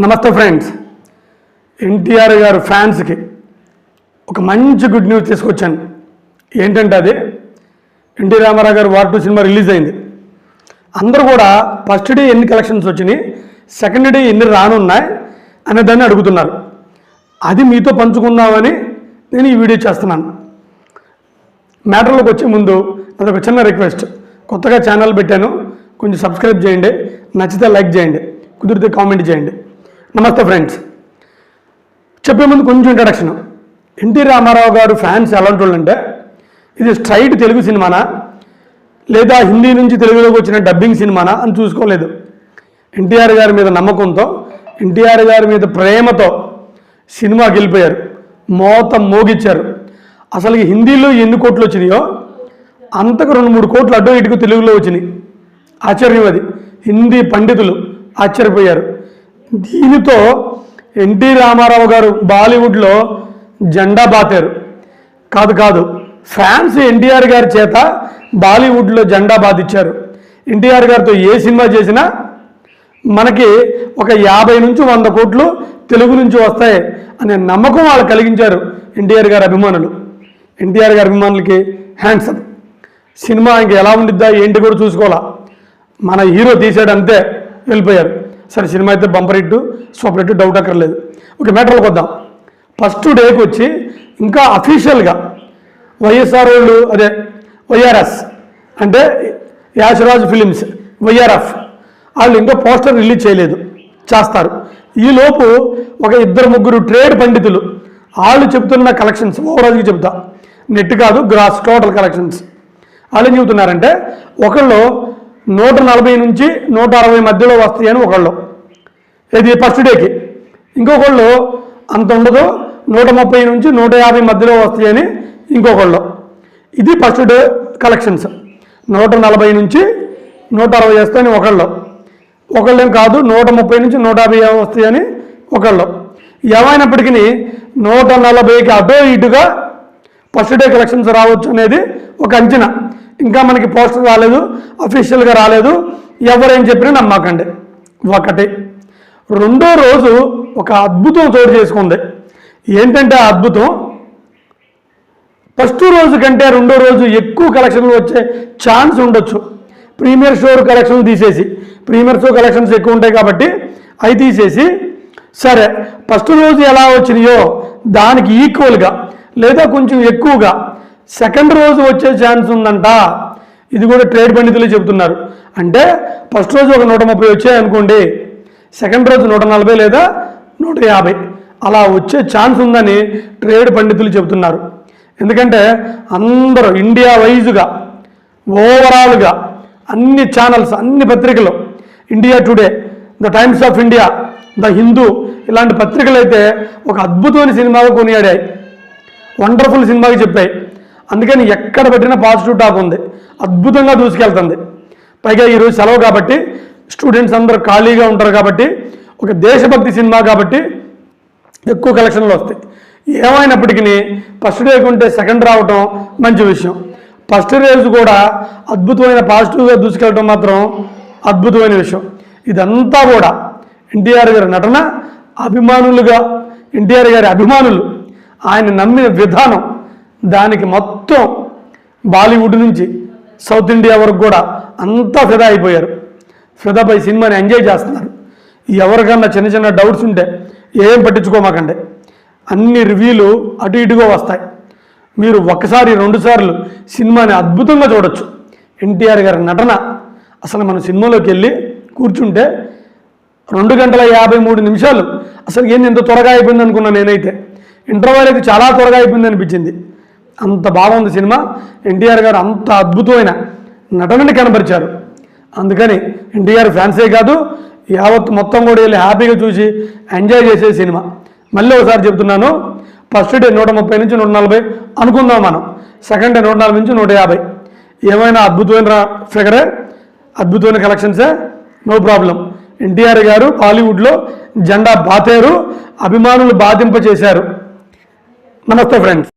నమస్తే ఫ్రెండ్స్. ఎన్టీఆర్ గారు ఫ్యాన్స్కి ఒక మంచి గుడ్ న్యూస్ తీసుకొచ్చాను. ఏంటంటే అది? ఎన్టీ రామారావు గారు వార్ టూ సినిమా రిలీజ్ అయింది. అందరూ కూడా ఫస్ట్ డే ఎన్ని కలెక్షన్స్ వచ్చినాయి సెకండ్ డే ఎన్ని రానున్నాయి అనే దాన్ని అడుగుతున్నారు. అది మీతో పంచుకుందామని నేను ఈ వీడియో చేస్తున్నాను. మ్యాటర్లోకి వచ్చే ముందు అదొక చిన్న రిక్వెస్ట్. కొత్తగా ఛానల్ పెట్టాను. కొంచెం సబ్స్క్రైబ్ చేయండి. నచ్చితే లైక్ చేయండి. కుదిరితే కామెంట్ చేయండి. నమస్తే ఫ్రెండ్స్. చెప్పే ముందు కొంచెం ఇంట్రడక్షన్ ఎన్టీ రామారావు గారు ఫ్యాన్స్ ఎలాంటి అంటే ఇది స్ట్రైట్ తెలుగు సినిమానా? లేదా హిందీ నుంచి తెలుగులోకి వచ్చిన డబ్బింగ్ సినిమానా అని చూసుకోలేదు. ఎన్టీఆర్ గారి మీద నమ్మకంతో ఎన్టీఆర్ గారి మీద ప్రేమతో సినిమా గెలిపోయారు మోత మోగిచ్చారు. అసలు హిందీలో ఎన్ని కోట్లు వచ్చినాయో అంతకు రెండు మూడు కోట్లు అడ్డు ఇటుకు తెలుగులో వచ్చినాయి. ఆశ్చర్యం అది. హిందీ పండితులు ఆశ్చర్యపోయారు. దీనితో ఎన్టీ రామారావు గారు బాలీవుడ్లో జెండా బాతారు. కాదు కాదు. ఫ్యాన్స్ ఎన్టీఆర్ గారి చేత బాలీవుడ్లో జెండా బాధించారు ఎన్టీఆర్ గారితో ఏ సినిమా చేసినా మనకి ఒక యాభై నుంచి వంద కోట్లు తెలుగు నుంచి వస్తాయి అనే నమ్మకం వాళ్ళు కలిగించారు ఎన్టీఆర్ గారి అభిమానులు. ఎన్టీఆర్ గారి అభిమానులకి హ్యాండ్సమ్ సినిమా ఇంక ఎలా ఉండిద్దా ఏంటి కూడా చూసుకోవాలా. మన హీరో తీసాడు అంతే వెళ్ళిపోయారు. సరే సినిమా అయితే bumper hit super hit doubt అక్కర్లేదు. ఒక మ్యాటర్లోకి వద్దాం. ఫస్ట్ డేకి వచ్చి ఇంకా అఫీషియల్గా వైఎస్ఆర్ వాళ్ళు అదే వైఆర్ఎస్ అంటే యాశరాజ్ ఫిలిమ్స్ వైఆర్ఎఫ్ వాళ్ళు ఇంకా పోస్టర్ రిలీజ్ చేయలేదు చేస్తారు. ఈలోపు ఒక ఇద్దరు ముగ్గురు ట్రేడ్ పండితులు వాళ్ళు చెప్తున్న కలెక్షన్స్ ఓవరాల్గా చెప్తా నెట్ కాదు గ్రాస్ టోటల్ కలెక్షన్స్. వాళ్ళు ఏం చెబుతున్నారంటే ఒకళ్ళు నూట నలభై నుంచి నూట అరవై మధ్యలో వస్తాయని ఒకళ్ళు. ఇది ఫస్ట్ డేకి ఇంకొకళ్ళు అంత ఉండదు నూట ముప్పై నుంచి నూట యాభై మధ్యలో వస్తాయని ఇంకొకళ్ళు. ఇది ఫస్ట్ డే కలెక్షన్స్ నూట నలభై నుంచి నూట అరవై వస్తాయని ఒకళ్ళు. ఒకళ్ళేం కాదు నూట ముప్పై నుంచి నూట యాభై వస్తాయని ఒకళ్ళు. ఏమైనప్పటికీ నూట నలభైకి అటో ఇటుగా ఫస్ట్ డే కలెక్షన్స్ రావచ్చు అనేది ఒక అంచనా. ఇంకా మనకి పోస్టర్ రాలేదు అఫీషియల్గా రాలేదు. ఎవరేం చెప్పినా నమ్మకండి. ఒకటి. రెండో రోజు ఒక అద్భుతం చోటు చేసుకుంది. ఏంటంటే ఆ అద్భుతం? ఫస్ట్ రోజు కంటే రెండో రోజు ఎక్కువ కలెక్షన్లు వచ్చే ఛాన్స్ ఉండొచ్చు. ప్రీమియర్ షో కలెక్షన్లు తీసేసి ప్రీమియర్ షో కలెక్షన్స్ ఎక్కువ ఉంటాయి కాబట్టి అవి తీసేసి సరే ఫస్ట్ రోజు ఎలా వచ్చినాయో దానికి ఈక్వల్గా లేదా కొంచెం ఎక్కువగా సెకండ్ రోజు వచ్చే ఛాన్స్ ఉందంట. ఇది కూడా ట్రేడ్ పండితులు చెబుతున్నారు. అంటే ఫస్ట్ రోజు ఒక నూట ముప్పై వచ్చాయి అనుకోండి సెకండ్ రోజు నూట నలభై లేదా నూట యాభై. అలా వచ్చే ఛాన్స్ ఉందని ట్రేడ్ పండితులు చెబుతున్నారు. ఎందుకంటే అందరూ ఇండియా వైజ్గా ఓవరాల్గా అన్ని ఛానల్స్ అన్ని పత్రికలు India today the Times of India the Hindu ఇలాంటి పత్రికలు అయితే ఒక అద్భుతమైన సినిమాగా కొనియాడాయి. వండర్ఫుల్ సినిమాగా చెప్పాయి. అందుకని ఎక్కడ పెట్టినా పాజిటివ్ టాక్ ఉంది. అద్భుతంగా దూసుకెళ్తుంది. పైగా ఈరోజు సెలవు కాబట్టి స్టూడెంట్స్ అందరూ ఖాళీగా ఉంటారు కాబట్టి ఒక దేశభక్తి సినిమా కాబట్టి ఎక్కువ కలెక్షన్లు వస్తాయి. ఏమైనప్పటికీ ఫస్ట్ డే ఉంటే సెకండ్ రావటం మంచి విషయం. ఫస్ట్ రోజు కూడా అద్భుతమైన పాజిటివ్గా దూసుకెళ్ళటం మాత్రం అద్భుతమైన విషయం. ఇదంతా కూడా ఎన్టీఆర్ గారి నటన అభిమానులుగా ఎన్టీఆర్ గారి అభిమానులు ఆయన నమ్మిన విధానం దానికి మొత్తం బాలీవుడ్ నుంచి సౌత్ ఇండియా వరకు కూడా అంతా ఫిదా అయిపోయారు. ఫిదాపై సినిమాని ఎంజాయ్ చేస్తున్నారు. ఎవరికన్నా చిన్న చిన్న డౌట్స్ ఉంటే ఏం పట్టించుకోమాకండి. అన్ని రివ్యూలు అటు ఇటుగా వస్తాయి. మీరు ఒకసారి రెండుసార్లు సినిమాని అద్భుతంగా చూడొచ్చు. ఎన్టీఆర్ గారి నటన అసలు మన సినిమాలోకి వెళ్ళి కూర్చుంటే రెండు గంటల యాభై మూడు నిమిషాలు. అసలు ఏంది ఎంత త్వరగా అయిపోయింది అనుకున్నా నేనైతే. ఇంటర్వెల్ అయితే చాలా త్వరగా అయిపోయింది అనిపించింది. అంత బాగుంది సినిమా. ఎన్టీఆర్ గారు అంత అద్భుతమైన నటనని కనబరిచారు. అందుకని ఎన్టీఆర్ ఫ్యాన్సే కాదు యావత్ మొత్తం కూడా వెళ్ళి హ్యాపీగా చూసి ఎంజాయ్ చేసే సినిమా. మళ్ళీ ఒకసారి చెప్తున్నాను ఫస్ట్ డే నూట ముప్పై నుంచి నూట నలభై అనుకుందాం మనం. సెకండ్ డే నూట నలభై నుంచి నూట యాభై. ఏమైనా అద్భుతమైన ఫిగరే అద్భుతమైన కలెక్షన్సే నో ప్రాబ్లం ఎన్టీఆర్ గారు బాలీవుడ్లో జెండా బాతేరు అభిమానులు బాధింప చేశారు నమస్తే ఫ్రెండ్స్